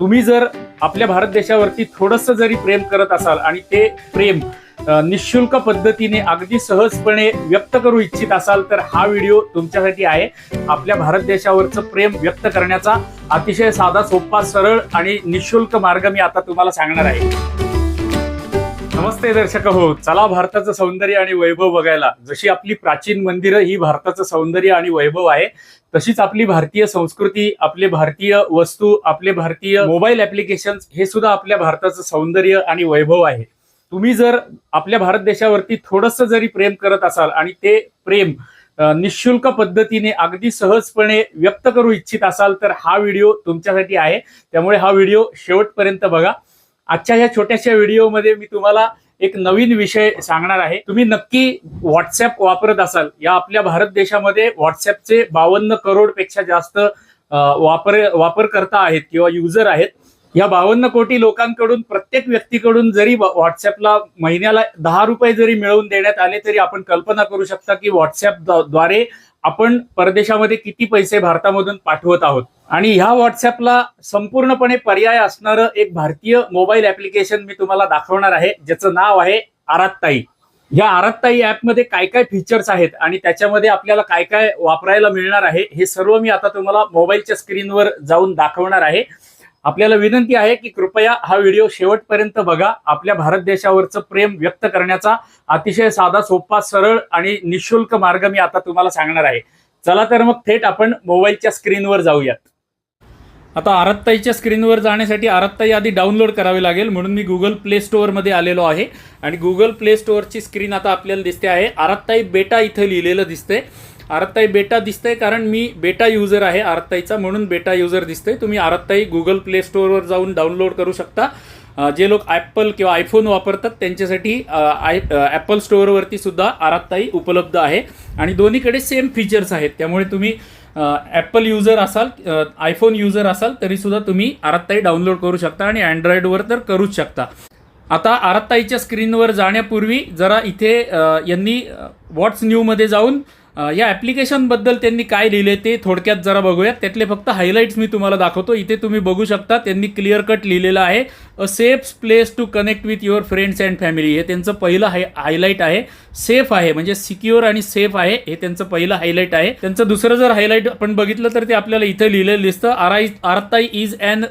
तुम्ही जर आपल्या भारत देशावरती थोडंसं जरी प्रेम करत असाल आणि ते प्रेम निशुल्क पद्धतीने अगदी सहजपणे व्यक्त करू इच्छित असाल तर हा व्हिडिओ तुमच्यासाठी आहे. आपल्या भारत देशावरचं प्रेम व्यक्त करण्याचा अतिशय साधा सोपा सरळ आणि निशुल्क मार्ग मी आता तुम्हाला सांगणार आहे. नमस्ते दर्शक हो. चला भारताचं सौंदर्य आणि वैभव बघायला. जशी आपली प्राचीन मंदिरं ही भारताचं सौंदर्य आणि वैभव आहे तशीच आपली भारतीय संस्कृती आपले भारतीय वस्तू आपले भारतीय मोबाईल ऍप्लिकेशन हे सुद्धा आपल्या भारताचं सौंदर्य आणि वैभव आहे. तुम्ही जर आपल्या भारत देशावरती थोडस जरी प्रेम करत असाल आणि ते प्रेम निशुल्क पद्धतीने अगदी सहजपणे व्यक्त करू इच्छित असाल तर हा व्हिडिओ तुमच्यासाठी आहे. त्यामुळे हा व्हिडिओ शेवटपर्यंत बघा. आजच्या या छोट्याशा व्हिडिओमध्ये मी तुम्हाला एक नवीन विषय सांगणार आहे. तुम्ही नक्की व्हॉट्सअप वापरत असाल. या आपल्या भारत देशामध्ये व्हॉट्सअपचे बावन्न करोडपेक्षा जास्त वापर वापरकर्ता आहेत किंवा युजर आहेत. या बावन्न कोटी लोकांकडून प्रत्येक व्यक्तीकडून जरी व्हॉट्सअपला महिन्याला दहा रुपये जरी मिळवून देण्यात आले तरी आपण कल्पना करू शकता की व्हॉट्सअपद्वारे आपण परदेशामध्ये किती पैसे भारतामधून पाठवत आहोत? आणि ह्या व्हॉट्सअपला संपूर्णपणे पर्याय असणारं एक भारतीय मोबाईल ऍप्लिकेशन मी तुम्हाला दाखवणार आहे ज्याचं नाव आहे आरात्ताई. या आरात्ताई ऍपमध्ये काय काय फीचर्स आहेत आणि त्याच्यामध्ये आपल्याला काय काय वापरायला मिळणार आहे हे सर्व मी आता तुम्हाला मोबाईलच्या स्क्रीनवर जाऊन दाखवणार आहे. आपल्याला विनंती आहे की कृपया हा व्हिडिओ शेवटपर्यंत बघा. आपल्या भारत देशावरचं प्रेम व्यक्त करण्याचा अतिशय साधा सोपा सरळ आणि निशुल्क मार्ग मी आता तुम्हाला सांगणार आहे. चला तर मग थेट आपण मोबाईलच्या स्क्रीनवर जाऊयात. आता आरत्ताईच्या स्क्रीनवर जाण्यासाठी आरत्ताई आधी डाउनलोड करावी लागेल म्हणून मी गुगल प्ले स्टोअरमध्ये आलेलो आहे. आणि गुगल प्ले स्टोअरची स्क्रीन आता आपल्याला दिसते आहे. आरत्ताई बेटा इथं लिहिलेलं दिसतंय. आरत्ताई बेटा दिसतंय कारण मी बेटा युजर आहे आरत्ताईचा म्हणून बेटा युजर दिसतंय. तुम्ही आरत्ताई गुगल प्ले स्टोअरवर जाऊन डाउनलोड करू शकता. जे लोक ॲपल किंवा आयफोन वापरतात त्यांच्यासाठी आय ॲपल स्टोअरवरती सुद्धा आरात्ताई उपलब्ध आहे. आणि दोन्हीकडे सेम फीचर्स आहेत. त्यामुळे तुम्ही ॲपल युजर असाल आयफोन युजर असाल तरी सुद्धा तुम्ही आरात्ताई डाउनलोड करू शकता आणि अँड्रॉइडवर तर करूच शकता. आता आरात्ताईच्या स्क्रीनवर जाण्यापूर्वी जरा इथे यांनी व्हॉट्स न्यूमध्ये जाऊन या ॲप्लिकेशनबद्दल त्यांनी काय लिहिले ते थोडक्यात जरा बघूयात. त्यातले फक्त हायलाईट्स मी तुम्हाला दाखवतो. इथे तुम्ही बघू शकता त्यांनी क्लिअर कट लिहिलेलं आहे. A safe place to connect with your friends and family हे त्यांचं पहिलं हाय हायलाईट आहे. सेफ आहे म्हणजे सिक्युअर आणि सेफ आहे हे त्यांचं पहिलं हायलाईट आहे. त्यांचं दुसरं जर हायलाईट आपण बघितलं तर ते आपल्याला इथं लिहिलेलं दिसतं. आराई Arattai is and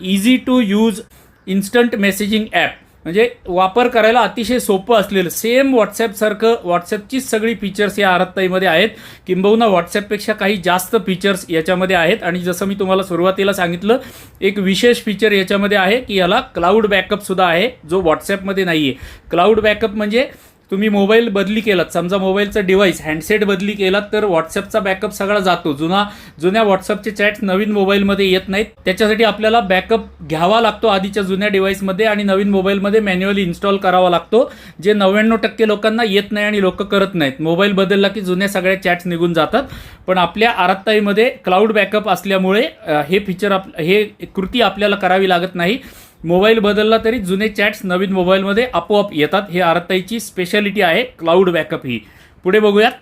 easy to use instant messaging app म्हणजे वापर करायला अतिशय सोपं असलेलं. सेम व्हॉट्सॲपसारखं व्हॉट्सॲपचीच सगळी फीचर्स या आरत्ताईमध्ये आहेत. किंबहुना व्हॉट्सॲपपेक्षा काही जास्त फीचर्स याच्यामध्ये आहेत. आणि जसं मी तुम्हाला सुरुवातीला सांगितलं एक विशेष फीचर याच्यामध्ये आहे की याला क्लाउड बॅकअपसुद्धा आहे जो व्हॉट्सॲपमध्ये नाही आहे क्लाउड बॅकअप म्हणजे तुम्ही मोबाईल बदली केलात. समजा मोबाईलचा डिव्हाइस हँडसेट बदली केलात तर व्हॉट्सअपचा बॅकअप सगळा जातो. जुना जुन्या व्हॉट्सअपचे चॅट्स नवीन मोबाईलमध्ये येत नाहीत. त्याच्यासाठी आपल्याला बॅकअप घ्यावा लागतो आधीच्या जुन्या डिव्हाइसमध्ये आणि नवीन मोबाईलमध्ये मॅन्युअली इन्स्टॉल करावा लागतो जे नव्याण्णव टक्के लोकांना येत नाही आणि लोक करत नाहीत. मोबाईल बदलला की जुन्या सगळ्या चॅट्स निघून जातात. पण आपल्या आरात्ताईमध्ये क्लाउड बॅकअप असल्यामुळे हे फीचर आप हे कृती आपल्याला करावी लागत नाही. मोबाईल बदलला तरी जुने चॅट्स नवीन मोबाईलमध्ये आपोआप येतात. हे आरताईची स्पेशालिटी आहे क्लाउड बॅकअप ही. पुढे बघूयात.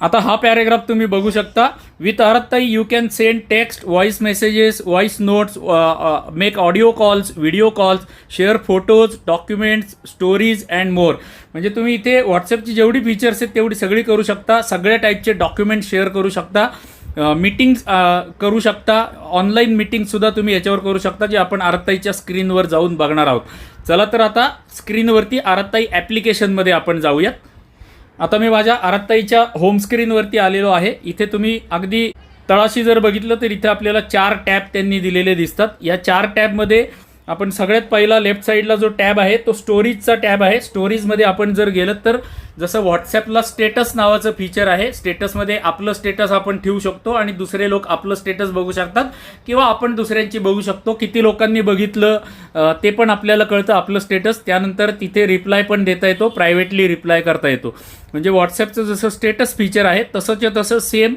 आता हा पॅरेग्राफ तुम्ही बघू शकता. With Arattai you can send text voice messages voice notes make audio calls video calls share photos documents stories and more म्हणजे तुम्ही इथे व्हॉट्सअपची जेवढी फीचर्स आहेत तेवढी सगळी करू शकता. सगळ्या टाईपचे डॉक्युमेंट शेअर करू शकता. मीटिंग्स करू शकता. ऑनलाईन मीटिंगसुद्धा तुम्ही याच्यावर करू शकता जे आपण आरताईच्या स्क्रीनवर जाऊन बघणार आहोत. चला तर आता स्क्रीनवरती आरताई ॲप्लिकेशनमध्ये आपण जाऊयात. आता मी माझ्या आरताईच्या होम स्क्रीनवरती आलेलो आहे. इथे तुम्ही अगदी तळाशी जर बघितलं तर इथे आपल्याला चार टॅब त्यांनी दिलेले दिसतात. या चार टॅबमध्ये आपण सगळ्यात पहिला लेफ्ट साईडला जो टॅब आहे तो स्टोरीजचा टॅब आहे. स्टोरीजमध्ये आपण जर गेलं तर जसं व्हॉट्सॲपला स्टेटस नावाचं फीचर आहे स्टेटसमध्ये आपलं स्टेटस आपण ठेवू शकतो आणि दुसरे लोक आपलं स्टेटस बघू शकतात. किंवा आपण दुसऱ्यांची बघू शकतो किती लोकांनी बघितलं ते पण आपल्याला कळतं आपलं स्टेटस. त्यानंतर तिथे रिप्लाय पण देता येतो प्रायव्हेटली रिप्लाय करता येतो. म्हणजे व्हॉट्सॲपचं जसं स्टेटस फीचर आहे तसंच्या तसं सेम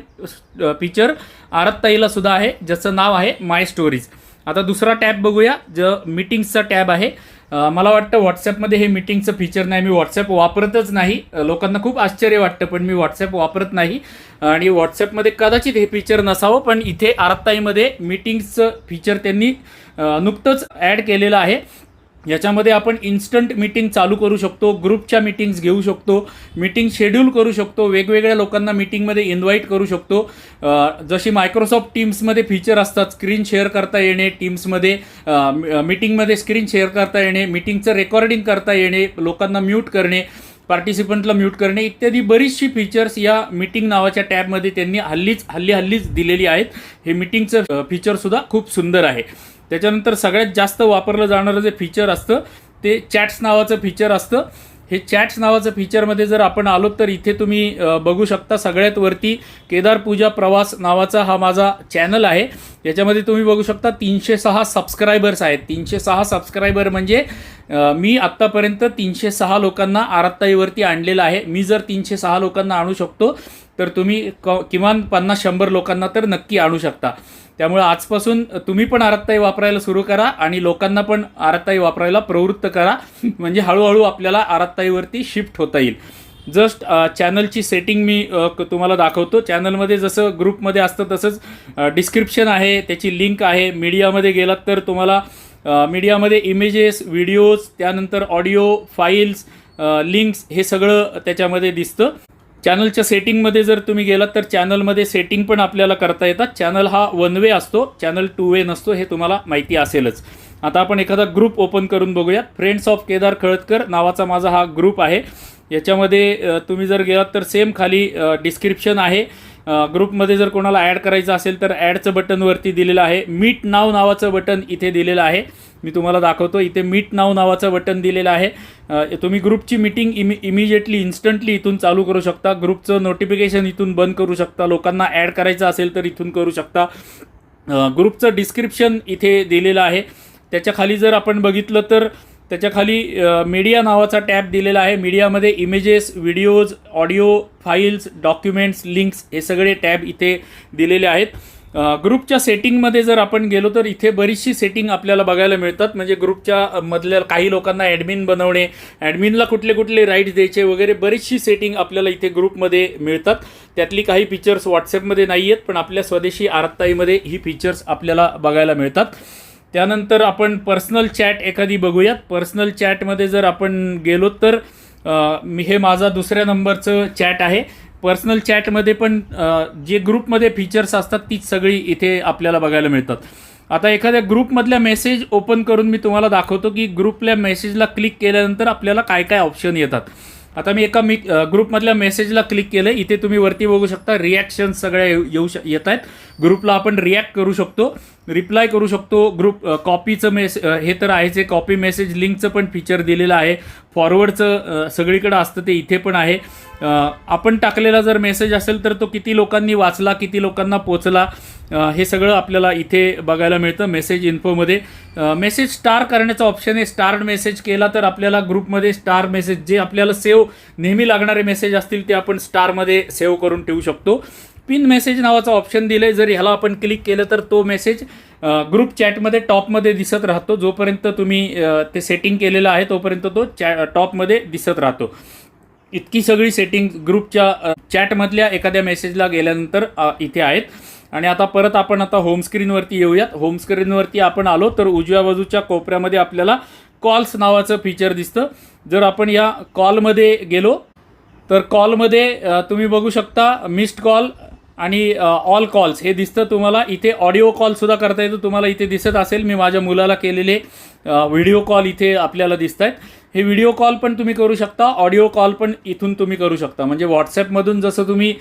फीचर आरत्ताईला सुद्धा आहे ज्याचं नाव आहे माय स्टोरीज. आता दुसरा टॅब बघूया ज मीटिंग्सचा टॅब आहे. मला वाटतं व्हॉट्सॲपमध्ये हे मीटिंगचं फीचर नाही. मी व्हॉट्सॲप वापरतच नाही. लोकांना खूप आश्चर्य वाटतं पण मी व्हॉट्सॲप वापरत नाही. आणि व्हॉट्सॲपमध्ये कदाचित हे फीचर नसावं पण इथे आरत्ताईमध्ये मीटिंग्सचं फीचर त्यांनी नुकतंच ॲड केलेलं आहे. याच्यामध्ये आपण इन्स्टंट मीटिंग चालू करू शकतो ग्रुपच्या मीटिंग्स घेऊ शकतो मीटिंग शेड्यूल करू शकतो वेगवेगळ्या लोकांना मीटिंगमध्ये इन्व्हाइट करू शकतो. जशी मायक्रोसॉफ्ट टीम्समध्ये फीचर असतात स्क्रीन शेअर करता येणे टीम्समध्ये मीटिंगमध्ये स्क्रीन शेअर करता येणे मीटिंगचं रेकॉर्डिंग करता येणे लोकांना म्यूट करणे पार्टिसिपंटला म्यूट करणे इत्यादी बरीचशी फीचर्स या मीटिंग नावाच्या टॅबमध्ये त्यांनी हल्लीच हल्ली हल्लीच दिलेली आहेत. हे मीटिंगचं फीचरसुद्धा खूप सुंदर आहे. त्याच्यानंतर सगळ्यात जास्त वापरलं जाणारं जे फीचर असतं ते चॅट्स नावाचं फीचर असतं. हे चॅट्स नावाचं फीचरमध्ये जर आपण आलो तर इथे तुम्ही बघू शकता सगळ्यात वरती केदार पूजा प्रवास नावाचा हा माझा चॅनल आहे. याच्यामध्ये तुम्ही बघू शकता तीनशे सहा सबस्क्रायबर्स आहेत. तीनशे सहा सबस्क्रायबर म्हणजे मी आत्तापर्यंत तीनशे सहा लोकांना आरात्ताईवरती आणलेलं आहे. मी जर तीनशे सहा लोकांना आणू शकतो तर तुम्ही क किमान पन्नास शंभर लोकांना तर नक्की आणू शकता. त्यामुळे आजपासून तुम्ही पण आरत्ताई वापरायला सुरू करा आणि लोकांना पण आरत्ताई वापरायला प्रवृत्त करा. म्हणजे हळूहळू आपल्याला आरत्ताईवरती शिफ्ट होता येईल. जस्ट चॅनलची सेटिंग मी तुम्हाला दाखवतो. चॅनलमध्ये जसं ग्रुपमध्ये असतं तसंच डिस्क्रिप्शन आहे त्याची लिंक आहे. मीडियामध्ये गेलात तर तुम्हाला मीडियामध्ये इमेजेस व्हिडिओज त्यानंतर ऑडिओ फाईल्स लिंक्स हे सगळं त्याच्यामध्ये दिसतं. चॅनलच्या सेटिंगमध्ये जर तुम्ही गेलात तर चॅनलमध्ये सेटिंग पण आपल्याला करता येतात. चॅनल हा वन वे असतो चॅनल टू वे नसतो हे तुम्हाला माहिती असेलच. आता आपण एखादा ग्रुप ओपन करून बघूयात. फ्रेंड्स ऑफ केदार खळदकर नावाचा माझा हा ग्रुप आहे. याच्यामध्ये तुम्ही जर गेलात तर सेम खाली डिस्क्रिप्शन आहे. ग्रुपमध्ये जर कोणाला ॲड करायचं असेल तर ॲडचं बटनवरती दिलेलं आहे. मीट नाव नावाचं बटन इथे दिलेलं आहे. मी तुम्हाला दाखवतो इथे मीट नाव नावाचं बटन दिलेलं आहे. तुम्ही ग्रुपची मीटिंग इमि इमिजिएटली इन्स्टंटली इथून चालू करू शकता. ग्रुपचं नोटिफिकेशन इथून बंद करू शकता. लोकांना ॲड करायचं असेल तर इथून करू शकता. ग्रुपचं डिस्क्रिप्शन इथे दिलेलं आहे. त्याच्याखाली जर आपण बघितलं तर त्याच्याखाली मीडिया नावाचा टॅब दिलेला आहे. मीडियामध्ये images videos audio files documents links हे सगळे टॅब इथे दिलेले आहेत. ग्रुपच्या सेटिंगमध्ये जर आपण गेलो तर इथे बरीचशी सेटिंग आपल्याला बघायला मिळतात. म्हणजे ग्रुपच्या मधल्या काही लोकांना ॲडमिन बनवणे ॲडमिनला कुठले कुठले राईट्स द्यायचे वगैरे बरीचशी सेटिंग आपल्याला इथे ग्रुपमध्ये मिळतात. त्यातली काही फीचर्स व्हॉट्सॲपमध्ये नाही आहेत पण आपल्या स्वदेशी आरताईमध्ये ही फीचर्स आपल्याला बघायला मिळतात. त्यानंतर आपण पर्सनल चॅट एखादी बघूयात. पर्सनल चॅटमध्ये जर आपण गेलो तर मी हे माझा दुसऱ्या नंबरचं चॅट आहे. पर्सनल चॅटमध्ये पण जे ग्रुपमध्ये फीचर्स असतात तीच सगळी इथे आपल्याला बघायला मिळतात. आता एखाद्या ग्रुपमधल्या मेसेज ओपन करून मी तुम्हाला दाखवतो की ग्रुपल्या मेसेजला क्लिक केल्यानंतर आपल्याला काय काय ऑप्शन येतात. आता मी एका मी ग्रुपमधल्या मेसेजला क्लिक केलं इथे तुम्ही वरती बघू शकता रिॲक्शन सगळ्या येऊ येऊ श येत आहेत ग्रुपला आपण रिॲक्ट करू शकतो. रिप्लाय करू शकतो. ग्रुप कॉपीचं मेस हे तर आहेच आहे. कॉपी मेसेज लिंकचं पण फीचर दिलेलं आहे. फॉरवर्डचं सगळीकडं असतं ते इथे पण आहे. आपण टाकलेला जर मेसेज असेल तर तो किती लोकांनी वाचला किती लोकांना पोचला हे सगळं आपल्याला इथे बघायला मिळतं मेसेज इन्फोमध्ये मेसेज स्टार करण्याचा ऑप्शन आहे. स्टार मेसेज केला तर आपल्याला ग्रुपमध्ये स्टार मेसेज जे आपल्याला सेव्ह नेहमी लागणारे मेसेज असतील ते आपण स्टारमध्ये सेव्ह करून ठेवू शकतो. पिन मेसेज नावाचा ऑप्शन दिलं आहे जर ह्याला आपण क्लिक केलं तर तो मेसेज ग्रुप चॅटमध्ये टॉपमध्ये दिसत राहतो. जोपर्यंत तुम्ही ते सेटिंग केलेलं आहे तोपर्यंत तो चॅ टॉपमध्ये दिसत राहतो. इतकी सगळी सेटिंग ग्रुपच्या चॅटमधल्या एखाद्या मेसेजला गेल्यानंतर इथे आहेत. आणि आता परत आपण आता होमस्क्रीनवरती येऊयात. होमस्क्रीनवरती आपण आलो तर उजव्या बाजूच्या कोपऱ्यामध्ये आपल्याला कॉल्स नावाचं फीचर दिसतं. जर आपण या कॉलमध्ये गेलो तर कॉलमध्ये तुम्ही बघू शकता मिस्ड कॉल आणि ऑल कॉल्स हे दिसतं तुम्हाला इथे ऑडिओ कॉलसुद्धा करता येतो. तुम्हाला इथे दिसत असेल. मी माझ्या मुलाला केलेले व्हिडिओ कॉल इथे आपल्याला दिसत आहेत हे व्हिडिओ कॉल पण तुम्ही करू शकता ऑडिओ कॉल पण इथून तुम्ही करू शकता. म्हणजे व्हॉट्सॲपमधून जसं तुम्ही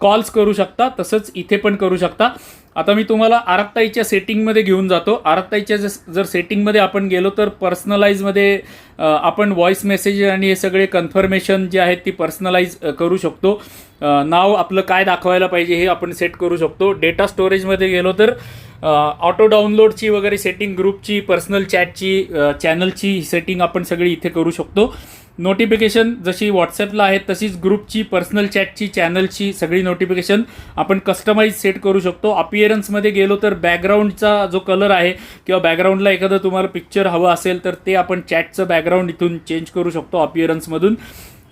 कॉल्स करू शकता तसंच इथे पण करू शकता. आता मी तुम्हाला आरत्ताईच्या सेटिंगमध्ये घेऊन जातो. आरत्ताईच्या जस- जर सेटिंगमध्ये आपण गेलो तर पर्सनलाईजमध्ये आपण व्हॉइस मेसेज आणि हे सगळे कन्फर्मेशन जे आहेत ती पर्सनलाइज करू शकतो. नाव आपलं काय दाखवायला पाहिजे हे आपण सेट करू शकतो. डेटा स्टोरेजमध्ये गेलो तर ऑटो डाउनलोडची वगैरे सेटिंग ग्रुपची पर्सनल चॅटची चॅनलची सेटिंग आपण सगळी इथे करू शकतो. नोटिफिकेशन जशी व्हॉट्सॲपला आहे तशीच ग्रुपची पर्सनल चॅटची चॅनलची सगळी नोटिफिकेशन आपण कस्टमाइज सेट करू शकतो. अपिअरन्समध्ये गेलो तर बॅकग्राऊंडचा जो कलर आहे किंवा बॅकग्राऊंडला एखादं तुम्हाला पिक्चर हवं असेल तर ते आपण चॅटचं बॅकग्राऊंड इथून चेंज करू शकतो अपिअरन्समधून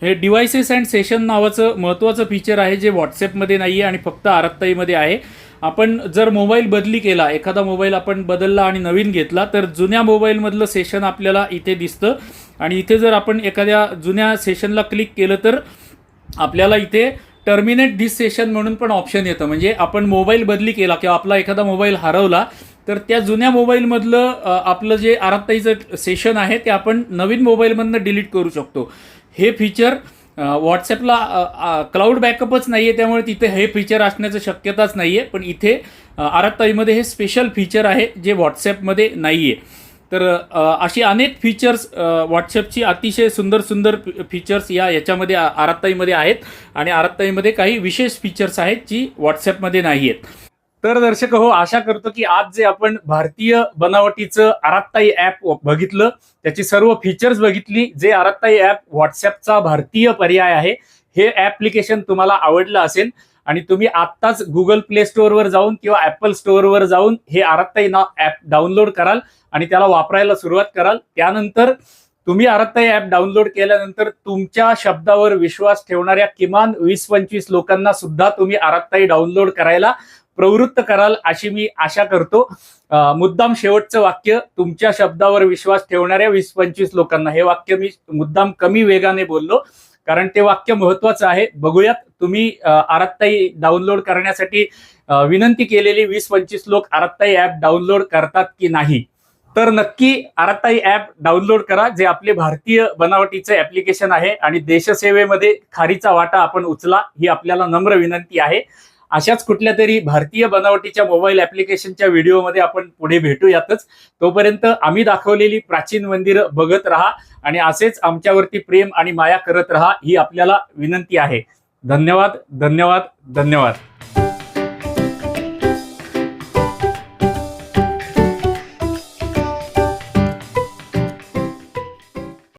हे डिव्हायसेस अँड सेशन नावाचं महत्त्वाचं फीचर आहे जे व्हॉट्सॲपमध्ये नाही आहे आणि फक्त आरत्ताईमध्ये आहे. आपण जर मोबाईल बदली केला एखादा मोबाईल आपण बदलला आणि नवीन घेतला तर जुन्या मोबाईलमधलं सेशन आपल्याला इथे दिसतं. आणि इथे जर आपण एखाद्या जुन्या सेशनला क्लिक केलं तर आपल्याला इथे टर्मिनेट दिस सेशन म्हणून पण ऑप्शन येतं. म्हणजे आपण मोबाईल बदली केला किंवा आपला एखादा मोबाईल हरवला तर त्या जुन्या मोबाईलमधलं आपलं जे आरात्ताईचं सेशन आहे ते आपण नवीन मोबाईलमधनं डिलीट करू शकतो. हे फीचर व्हॉट्सॲपला क्लाउड बॅकअपच नाही आहे त्यामुळे तिथे हे फीचर असण्याचं शक्यताच नाही आहे पण इथे आराताईमध्ये आरात्ताईमध्ये हे स्पेशल फीचर आहे जे व्हॉट्सॲपमध्ये नाही आहे तर अशी अनेक फीचर्स व्हॉट्सअपची अतिशय सुंदर सुंदर फीचर्स या याच्यामध्ये आराताईमध्ये आहेत. आणि आरात्ताईमध्ये काही विशेष फीचर्स आहेत जी व्हॉट्सॲपमध्ये नाही आहेत तर दर्शक हो आशा करतो की आज जे आपण भारतीय बनावटीचं आरात्ताई ॲप बघितलं त्याची सर्व फीचर्स बघितली जे आरात्ताई ॲप व्हॉट्सअपचा भारतीय पर्याय आहे हे ॲप्लिकेशन तुम्हाला आवडलं असेल आणि तुम्ही आत्ताच गुगल प्ले स्टोअरवर जाऊन किंवा ॲपल स्टोअरवर जाऊन हे आरात्ताई ना ॲप डाउनलोड कराल आणि त्याला वापरायला सुरुवात कराल. त्यानंतर तुम्ही आरात्ताई ॲप डाउनलोड केल्यानंतर तुमच्या शब्दावर विश्वास ठेवणाऱ्या किमान वीस पंचवीस लोकांना सुद्धा तुम्ही आरात्ताई डाउनलोड करायला प्रवृत्त कराल अशी मी आशा करतो. मुद्दाम शेवटचं वाक्य तुमच्या शब्दावर विश्वास ठेवणाऱ्या वीस पंचवीस लोकांना. हे वाक्य मी मुद्दाम कमी वेगाने बोललो कारण ते वाक्य महत्वाचं आहे. बघूयात तुम्ही आरात्ताई डाउनलोड करण्यासाठी विनंती केलेली वीस पंचवीस लोक आरात्ताई ऍप डाउनलोड करतात की नाही. तर नक्की आरात्ताई ऍप डाउनलोड करा जे आपले भारतीय बनावटीचे ऍप्लिकेशन आहे आणि देशसेवेमध्ये खारीचा वाटा आपण उचला ही आपल्याला नम्र विनंती आहे. अशाच कुठल्या तरी भारतीय बनावटीच्या मोबाईल ऍप्लिकेशनच्या व्हिडिओमध्ये आपण पुढे भेटूयातच. तोपर्यंत आम्ही दाखवलेली प्राचीन मंदिरं बघत राहा आणि असेच आमच्यावरती प्रेम आणि माया करत राहा ही आपल्याला विनंती आहे. धन्यवाद धन्यवाद धन्यवाद.